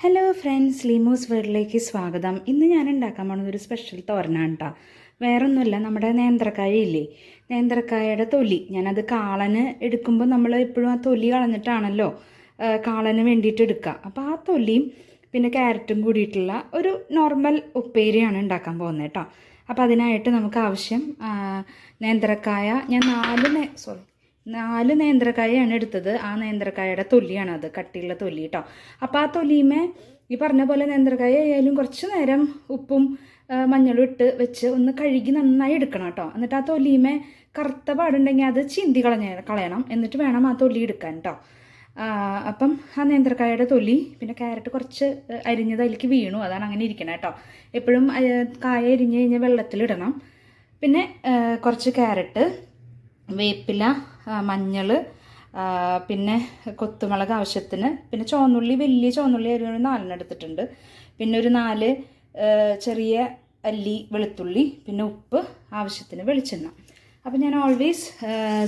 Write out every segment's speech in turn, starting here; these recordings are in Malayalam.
ഹലോ ഫ്രണ്ട്സ് ലീമോസ് വേർഡിലേക്ക് സ്വാഗതം. ഇന്ന് ഞാൻ ഉണ്ടാക്കാൻ പോണത് ഒരു സ്പെഷ്യൽ തോരനാണ് കേട്ടോ വേറൊന്നുമല്ല നമ്മുടെ നേന്ത്രക്കായ ഇല്ലേ നേന്ത്രക്കായയുടെ തൊലി. ഞാനത് കാളന് എടുക്കുമ്പോൾ നമ്മൾ എപ്പോഴും ആ തൊലി കളഞ്ഞിട്ടാണല്ലോ കാളന് വേണ്ടിയിട്ട് എടുക്കുക. അപ്പോൾ ആ തൊലിയും പിന്നെ ക്യാരറ്റും കൂടിയിട്ടുള്ള ഒരു നോർമൽ ഉപ്പേരിയാണ് ഉണ്ടാക്കാൻ പോകുന്നത് കേട്ടോ അപ്പോൾ അതിനായിട്ട് നമുക്ക് ആവശ്യം നേന്ത്രക്കായ. ഞാൻ നാല് സോറി നാല് നേന്ത്രക്കായാണ് എടുത്തത്. ആ നേന്ത്രക്കായയുടെ തൊലിയാണ് അത് കട്ടിയുള്ള തൊലി കേട്ടോ അപ്പോൾ ആ തൊലിയുമേ ഈ പറഞ്ഞ പോലെ നേന്ത്രക്കായ ആയാലും കുറച്ച് നേരം ഉപ്പും മഞ്ഞളും ഇട്ട് വെച്ച് ഒന്ന് കഴുകി നന്നായി എടുക്കണം കേട്ടോ എന്നിട്ട് ആ തൊലിയുമേ കറുത്ത പാടുണ്ടെങ്കിൽ അത് ചിന്തി കളഞ്ഞ കളയണം. എന്നിട്ട് വേണം ആ തൊലി എടുക്കാൻ കേട്ടോ അപ്പം ആ നേന്ത്രക്കായയുടെ തൊലി പിന്നെ ക്യാരറ്റ് കുറച്ച് അരിഞ്ഞത് അതിലേക്ക് വീണു. അതാണ് അങ്ങനെ ഇരിക്കണം കേട്ടോ എപ്പോഴും കായ അരിഞ്ഞ് കഴിഞ്ഞാൽ വെള്ളത്തിലിടണം പിന്നെ കുറച്ച് ക്യാരറ്റ് വേപ്പില മഞ്ഞൾ പിന്നെ കൊത്തുമുളക് ആവശ്യത്തിന് പിന്നെ ചുവന്നുള്ളി വലിയ ചുവന്നുള്ളി ഒരു നാലെണ്ണം എടുത്തിട്ടുണ്ട്. പിന്നെ ഒരു നാല് ചെറിയ അല്ലി വെളുത്തുള്ളി പിന്നെ ഉപ്പ് ആവശ്യത്തിന് വെളിച്ചെണ്ണ. അപ്പോൾ ഞാൻ ഓൾവേസ്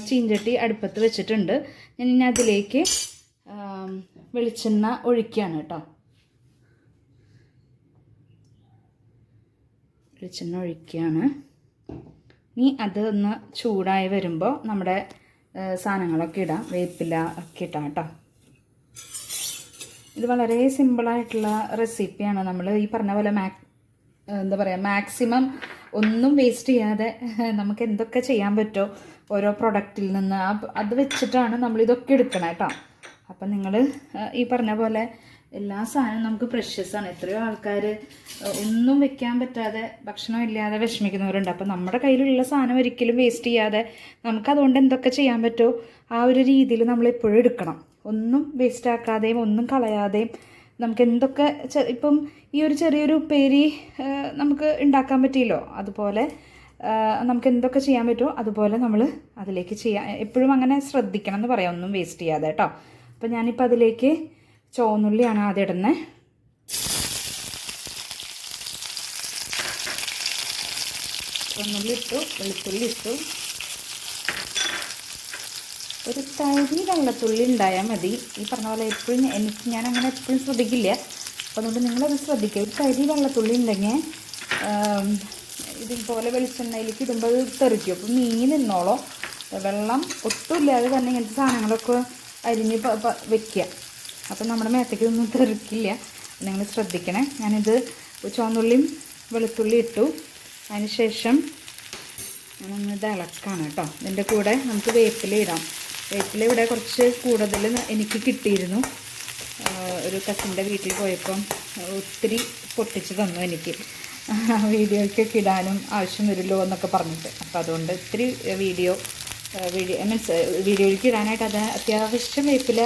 ചീഞ്ചട്ടി അടുപ്പത്ത് വെച്ചിട്ടുണ്ട്. ഞാൻ ഇനി അതിലേക്ക് വെളിച്ചെണ്ണ ഒഴിക്കുകയാണ് കേട്ടോ. വെളിച്ചെണ്ണ ഒഴിക്കുകയാണ്. ഇനി അതൊന്ന് ചൂടായി വരുമ്പോൾ നമ്മുടെ സാധനങ്ങളൊക്കെ ഇടാം. വേപ്പില ഒക്കെ ഇട്ടാം കേട്ടോ. ഇത് വളരെ സിമ്പിളായിട്ടുള്ള റെസിപ്പിയാണ്. നമ്മൾ ഈ പറഞ്ഞ പോലെ മാക് എന്താ പറയുക മാക്സിമം ഒന്നും വേസ്റ്റ് ചെയ്യാതെ നമുക്ക് എന്തൊക്കെ ചെയ്യാൻ പറ്റുമോ ഓരോ പ്രൊഡക്റ്റിൽ നിന്ന് അത് വെച്ചിട്ടാണ് നമ്മൾ ഇതൊക്കെ എടുക്കണം കേട്ടോ. അപ്പം നിങ്ങൾ ഈ പറഞ്ഞ പോലെ എല്ലാ സാധനവും നമുക്ക് പ്രഷ്യസ് ആണ്. എത്രയോ ആൾക്കാർ ഒന്നും വെക്കാൻ പറ്റാതെ ഭക്ഷണം ഇല്ലാതെ വിഷമിക്കുന്നവരുണ്ട്. അപ്പം നമ്മുടെ കയ്യിലുള്ള സാധനം ഒരിക്കലും വേസ്റ്റ് ചെയ്യാതെ നമുക്കതുകൊണ്ട് എന്തൊക്കെ ചെയ്യാൻ പറ്റുമോ ആ ഒരു രീതിയിൽ നമ്മൾ എപ്പോഴും എടുക്കണം. ഒന്നും വേസ്റ്റ് ആക്കാതെയും ഒന്നും കളയാതെയും നമുക്ക് എന്തൊക്കെ ചെ- ഇപ്പം ഈ ഒരു ചെറിയൊരു ഉപ്പേരി നമുക്ക് ഉണ്ടാക്കാൻ പറ്റിയല്ലോ? അതുപോലെ നമുക്ക് എന്തൊക്കെ ചെയ്യാൻ പറ്റുമോ അതുപോലെ നമ്മൾ അതിലേക്ക് ചെയ്യാൻ എപ്പോഴും അങ്ങനെ ശ്രദ്ധിക്കണം എന്ന് പറയാം. ഒന്നും വേസ്റ്റ് ചെയ്യാതെ കേട്ടോ അപ്പം ഞാനിപ്പോൾ അതിലേക്ക് ചുവന്നുള്ളിയാണ് ആദ്യം ഇടുന്നത് ചുവന്നുള്ളി ഇട്ടു വെളുത്തുള്ളി ഇട്ടു. ഒരു തരി വെള്ളത്തുള്ളി ഉണ്ടായാൽ മതി. ഈ പറഞ്ഞ പോലെ എപ്പോഴും എനിക്ക് ഞാൻ അങ്ങനെ എപ്പോഴും ശ്രദ്ധിക്കില്ല. അപ്പോൾ അതുകൊണ്ട് നിങ്ങളത് ശ്രദ്ധിക്കുക. ഒരു തരി വെള്ളത്തുള്ളി ഉണ്ടെങ്കിൽ ഇതുപോലെ വെളിച്ചെണ്ണയിലേക്ക് ഇടുമ്പോൾ അത് തെറിക്കും. അപ്പോൾ മീൻ നിന്നോളോ. വെള്ളം ഒട്ടുമില്ലാതെ തന്നെ ഇങ്ങനത്തെ സാധനങ്ങളൊക്കെ അരിഞ്ഞ് വെക്കുക. അപ്പം നമ്മുടെ മേത്തേക്ക് ഒന്നും തെറിക്കില്ല. നിങ്ങൾ ശ്രദ്ധിക്കണേ. ഞാനിത് ചുവന്നുള്ളിയും വെളുത്തുള്ളി ഇട്ടു. അതിന് ശേഷം ഞാനൊന്ന് ഇത് ഇളക്കാണ് കേട്ടോ. ഇതിന്റെ കൂടെ നമുക്ക് വേപ്പില ഇടാം. വേപ്പില ഇവിടെ കുറച്ച് കൂടുതൽ എനിക്ക് കിട്ടിയിരുന്നു. ഒരു കസിന്റെ വീട്ടിൽ പോയപ്പം ഒത്തിരി പൊട്ടിച്ച് തന്നു എനിക്ക്. വീഡിയോയ്ക്കൊക്കെ ഇടാനും ആവശ്യം വരുമല്ലോ എന്നൊക്കെ പറഞ്ഞിട്ട്. അപ്പോൾ അതുകൊണ്ട് ഒത്തിരി വീഡിയോ വീഡിയോ മീൻസ് വീഡിയോയിലേക്ക് ഇടാനായിട്ട് അത് അത്യാവശ്യം വേപ്പില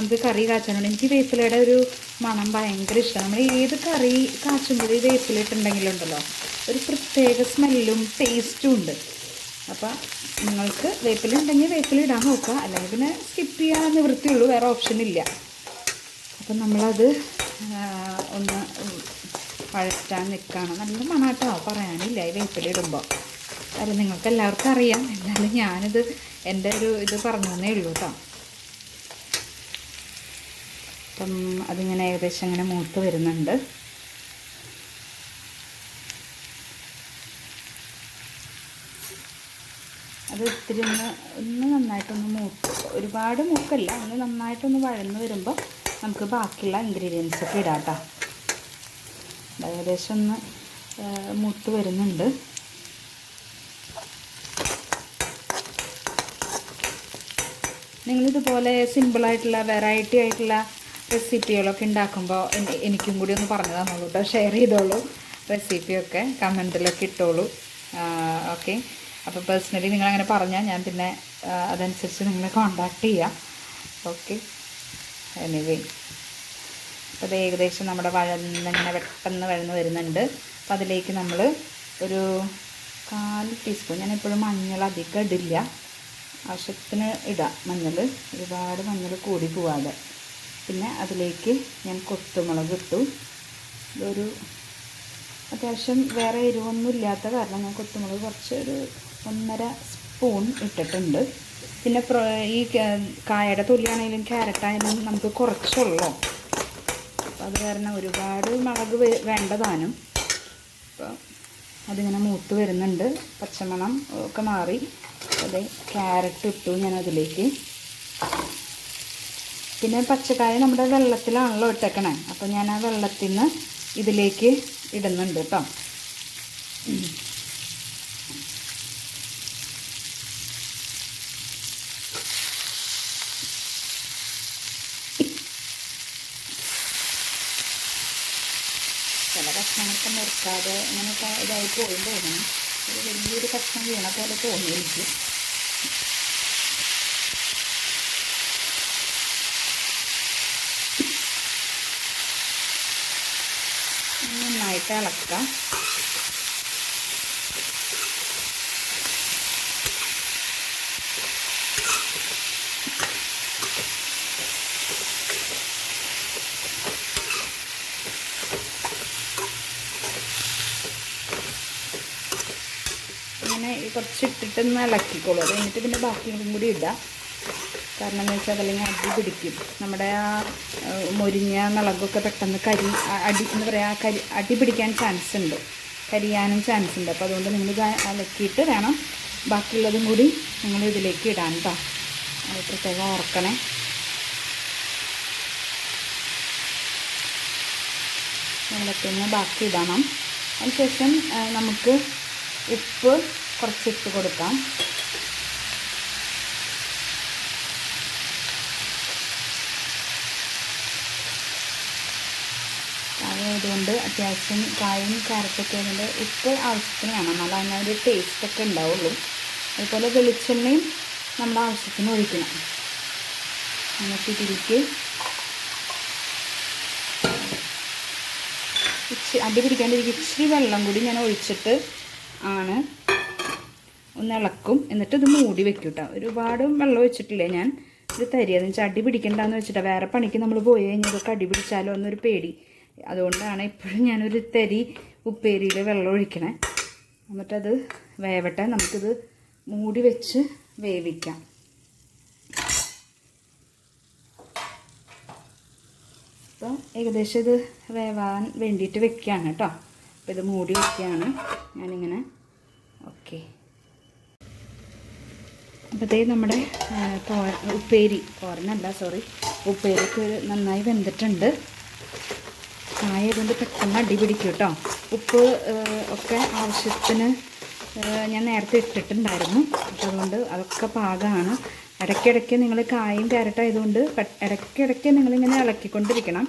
നമുക്ക് കറി കാച്ചാനുണ്ട് എനിക്ക് വേപ്പിലയുടെ ഒരു മണം ഭയങ്കര ഇഷ്ടമാണ് നമ്മൾ ഏത് കറി കാച്ചുമ്പോഴും ഈ വേപ്പില ഇട്ടുണ്ടെങ്കിലുണ്ടല്ലോ ഒരു പ്രത്യേക സ്മെല്ലും ടേസ്റ്റും ഉണ്ട്. അപ്പോൾ നിങ്ങൾക്ക് വേപ്പില ഉണ്ടെങ്കിൽ വേപ്പില ഇടാൻ നോക്കുക. അല്ലെങ്കിൽ പിന്നെ സ്കിപ്പ് ചെയ്യാൻ നിവൃത്തിയുള്ളൂ വേറെ ഓപ്ഷൻ ഇല്ല. അപ്പം നമ്മളത് ഒന്ന് വഴറ്റാൻ നിൽക്കുകയാണ് നല്ല മണാട്ടോ പറയാനില്ല ഈ വേപ്പില ഇടുമ്പോൾ അത് നിങ്ങൾക്ക് എല്ലാവർക്കും അറിയാം. എന്നാലും ഞാനിത് എന്റെ ഒരു ഇത് പറഞ്ഞു തന്നേ ഉള്ളൂ കേട്ടോ അപ്പം അതിങ്ങനെ ഏകദേശം ഇങ്ങനെ മൂത്ത് വരുന്നുണ്ട്. അത് ഇത്തിരി ഒന്ന് ഒന്ന് നന്നായിട്ടൊന്ന് മൂത്ത് ഒരുപാട് മൂക്കല്ല ഒന്ന് നന്നായിട്ടൊന്ന് വഴന്ന് വരുമ്പോൾ നമുക്ക് ബാക്കിയുള്ള ഇൻഗ്രീഡിയൻസ് ഒക്കെ ഇടാം കേട്ടോ ഏകദേശം ഒന്ന് മൂത്ത് വരുന്നുണ്ട്. നിങ്ങളിതുപോലെ സിമ്പിളായിട്ടുള്ള വെറൈറ്റി ആയിട്ടുള്ള റെസിപ്പികളൊക്കെ ഉണ്ടാക്കുമ്പോൾ എനി- എനിക്കും കൂടി ഒന്ന് പറഞ്ഞു തന്നോളൂ കേട്ടോ. ഷെയർ ചെയ്തോളൂ. റെസിപ്പിയൊക്കെ കമന്റിലൊക്കെ ഇട്ടോളൂ. ഓക്കെ അപ്പോൾ പേഴ്സണലി നിങ്ങളങ്ങനെ പറഞ്ഞാൽ ഞാൻ പിന്നെ അതനുസരിച്ച് നിങ്ങളെ കോണ്ടാക്ട് ചെയ്യാം. ഓക്കെ എനിവേ അപ്പോൾ അത് ഏകദേശം നമ്മുടെ വഴന്നിങ്ങനെ പെട്ടെന്ന് വഴന്ന് വരുന്നുണ്ട്. അപ്പോൾ അതിലേക്ക് നമ്മൾ ഒരു കാൽ ടീസ്പൂൺ ഞാൻ എപ്പോഴും മഞ്ഞൾ അധികം ഇടില്ല. ആവശ്യത്തിന് ഇടാം മഞ്ഞൾ. ഒരുപാട് മഞ്ഞൾ കൂടി പോവാതെ. പിന്നെ അതിലേക്ക് ഞാൻ കൊത്തുമുളക് ഇട്ടു ഇതൊരു അത്യാവശ്യം വേറെ എരിവൊന്നും ഇല്ലാത്ത കാരണം ഞാൻ കൊത്തുമുളക് കുറച്ച് ഒരു ഒന്നര സ്പൂൺ ഇട്ടിട്ടുണ്ട്. പിന്നെ ഈ കായയുടെ തൊലിയാണെങ്കിലും ക്യാരറ്റായാലും നമുക്ക് കുറച്ചുള്ളൂ. അപ്പോൾ അത് കാരണം ഒരുപാട് മുളക് വേണ്ടതാനും അപ്പോൾ അതിങ്ങനെ മൂത്ത് വരുന്നുണ്ട്. പച്ചമണം ഒക്കെ മാറി. അതെ ക്യാരറ്റ് ഇട്ടു ഞാൻ അതിലേക്ക് പിന്നെ പച്ചക്കായ നമ്മുടെ വെള്ളത്തിലാണല്ലോ ഇട്ടേക്കണേ. അപ്പോൾ ഞാൻ ആ വെള്ളത്തിൽ നിന്ന് ഇതിലേക്ക് ഇടുന്നുണ്ട് കേട്ടോ. ചില കഷ്ണങ്ങളൊക്കെ നിർത്താതെ ഇങ്ങനെയൊക്കെ ഇതായി പോയി തോന്നണം ഒരു വലിയൊരു കഷ്ണം വീണ പോലെ തോന്നി എനിക്ക് ഇളക്കാം ഇങ്ങനെ കുറച്ച് ഇട്ടിട്ട് ഒന്ന് ഇളക്കിക്കോളൂ. അത് കഴിഞ്ഞിട്ട് പിന്നെ ബാക്കിയും കൂടി ഇടാം. കാരണം എന്ന് വെച്ചാൽ അതല്ലെങ്കിൽ അടി പിടിക്കും. നമ്മുടെ ആ മുരിഞ്ഞ മുളകൊക്കെ പെട്ടെന്ന് കരി അടി എന്ന് പറയുക കരി അടി പിടിക്കാൻ ചാൻസ് ഉണ്ട്. കരിയാനും ചാൻസ് ഉണ്ട്. അപ്പോൾ അതുകൊണ്ട് നിങ്ങൾ ഇത് ഇളക്കിയിട്ട് വേണം. ബാക്കിയുള്ളതും കൂടി നിങ്ങൾ ഇതിലേക്ക് ഇടാൻ കേട്ടോ അത് പ്രത്യേകം ഓർക്കണേ. വെള്ളത്തിന് ബാക്കി ഇടണം. അതിനുശേഷം നമുക്ക് ഉപ്പ് കുറച്ച് ഇട്ട് കൊടുക്കാം. ആയതുകൊണ്ട് അത്യാവശ്യം കായും ക്യാരറ്റൊക്കെ ആയതുകൊണ്ട് ഉപ്പ് ആവശ്യത്തിന് വേണം. എന്നാലും അതിനൊരു ടേസ്റ്റൊക്കെ ഉണ്ടാവുള്ളൂ. അതുപോലെ വെളിച്ചെണ്ണയും നമ്മുടെ ആവശ്യത്തിന് ഒഴിക്കണം. എന്നിട്ട് ഇതിലേക്ക് ഇച്ചിരി അടി പിടിക്കാണ്ടിരിക്കും ഇച്ചിരി വെള്ളം കൂടി ഞാൻ ഒഴിച്ചിട്ട് ആണ് ഒന്ന് ഇളക്കും. എന്നിട്ട് ഇത് മൂടി വെക്കും കേട്ടോ. ഒരുപാട് വെള്ളം ഒഴിച്ചിട്ടില്ലേ ഞാൻ? ഇത് തരിക എന്ന് വെച്ചാൽ അടി പിടിക്കണ്ടെന്ന് വെച്ചിട്ടാണ് വേറെ പണിക്ക് നമ്മൾ പോയി കഴിഞ്ഞാൽ ഇതൊക്കെ അടി പിടിച്ചാലോ എന്നൊരു പേടി. അതുകൊണ്ടാണ് ഇപ്പോഴും ഞാനൊരു തരി ഉപ്പേരിയിൽ വെള്ളം ഒഴിക്കണേ. എന്നിട്ടത് വേവട്ടെ. നമുക്കിത് മൂടി വെച്ച് വേവിക്കാം. അപ്പോൾ ഏകദേശം ഇത് വേവാൻ വേണ്ടിയിട്ട് വെക്കുകയാണ് കേട്ടോ. അപ്പോൾ ഇത് മൂടി വെക്കുകയാണ്. ഞാനിങ്ങനെ ഓക്കെ. അപ്പോഴത്തേ നമ്മുടെ ഉപ്പേരി തോരനല്ല സോറി. ഉപ്പേരിക്ക് നന്നായി വെന്തിട്ടുണ്ട്. കായ കൊണ്ട് പെട്ടെന്ന് അടി പിടിക്കും കേട്ടോ. ഉപ്പ് ഒക്കെ ആവശ്യത്തിന് ഞാൻ നേരത്തെ ഇട്ടിട്ടുണ്ടായിരുന്നു. അപ്പോൾ അതുകൊണ്ട് അതൊക്കെ പാകമാണ്. ഇടയ്ക്കിടയ്ക്ക് നിങ്ങൾ കായും കാരറ്റായതുകൊണ്ട് ഇടയ്ക്കിടയ്ക്ക് നിങ്ങളിങ്ങനെ ഇളക്കിക്കൊണ്ടിരിക്കണം.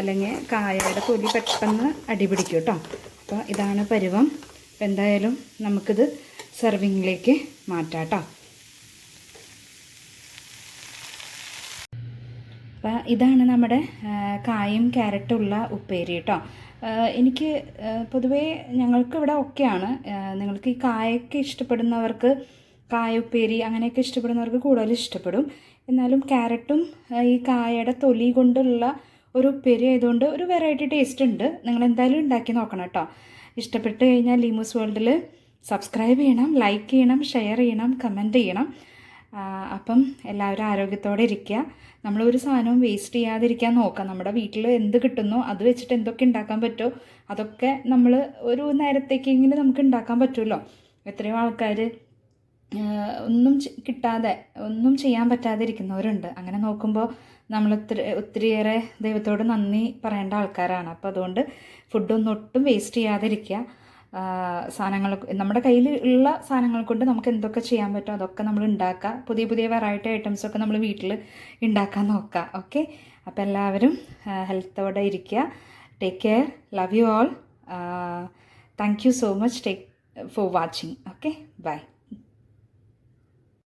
അല്ലെങ്കിൽ കായയുടെ തൊലി പെട്ടെന്ന് അടി പിടിക്കും കേട്ടോ. അപ്പോൾ ഇതാണ് പരുവം. എന്തായാലും നമുക്കിത് സെർവിങ്ങിലേക്ക് മാറ്റാം കേട്ടോ. അപ്പോൾ ഇതാണ് നമ്മുടെ കായും ക്യാരറ്റും ഉള്ള ഉപ്പേരി കേട്ടോ എനിക്ക് പൊതുവേ ഞങ്ങൾക്ക് ഇവിടെ ഒക്കെയാണ്. നിങ്ങൾക്ക് ഈ കായൊക്കെ ഇഷ്ടപ്പെടുന്നവർക്ക് കായ ഉപ്പേരി അങ്ങനെയൊക്കെ ഇഷ്ടപ്പെടുന്നവർക്ക് കൂടുതൽ ഇഷ്ടപ്പെടും. എന്നാലും ക്യാരറ്റും ഈ കായയുടെ തൊലി കൊണ്ടുള്ള ഒരു ഉപ്പേരി ആയതുകൊണ്ട് ഒരു വെറൈറ്റി ടേസ്റ്റ് ഉണ്ട്. നിങ്ങൾ എന്തായാലും ഉണ്ടാക്കി നോക്കണം കേട്ടോ ഇഷ്ടപ്പെട്ട് കഴിഞ്ഞാൽ ലീമൂസ് വേൾഡിൽ സബ്സ്ക്രൈബ് ചെയ്യണം ലൈക്ക് ചെയ്യണം ഷെയർ ചെയ്യണം കമന്റ് ചെയ്യണം. അപ്പം എല്ലാവരും ആരോഗ്യത്തോടെ ഇരിക്കുക. നമ്മൾ ഒരു സാധനവും വേസ്റ്റ് ചെയ്യാതിരിക്കാൻ നോക്കാം. നമ്മുടെ വീട്ടിൽ എന്ത് കിട്ടുന്നോ അത് വെച്ചിട്ട് എന്തൊക്കെ ഉണ്ടാക്കാൻ പറ്റുമോ അതൊക്കെ നമ്മൾ ഒരു നേരത്തേക്കെങ്കിലും നമുക്ക് ഉണ്ടാക്കാൻ പറ്റുമല്ലോ എത്രയോ ആൾക്കാർ ഒന്നും കിട്ടാതെ ഒന്നും ചെയ്യാൻ പറ്റാതിരിക്കുന്നവരുണ്ട്. അങ്ങനെ നോക്കുമ്പോൾ നമ്മൾ ഒത്തിരി ഒത്തിരിയേറെ ദൈവത്തോട് നന്ദി പറയേണ്ട ആൾക്കാരാണ്. അപ്പോൾ അതുകൊണ്ട് ഫുഡൊന്നും ഒട്ടും വേസ്റ്റ് ചെയ്യാതിരിക്കുക. സാധനങ്ങൾ നമ്മുടെ കയ്യിൽ ഉള്ള സാധനങ്ങൾ കൊണ്ട് നമുക്ക് എന്തൊക്കെ ചെയ്യാൻ പറ്റും അതൊക്കെ നമ്മൾ ഉണ്ടാക്കുക പുതിയ പുതിയ വെറൈറ്റി ഐറ്റംസൊക്കെ നമ്മൾ വീട്ടിൽ ഉണ്ടാക്കാൻ നോക്കുക ഓക്കെ അപ്പോൾ എല്ലാവരും ഹെൽത്തോടെ ഇരിക്കുക take care love you all thank you so much take for watching okay bye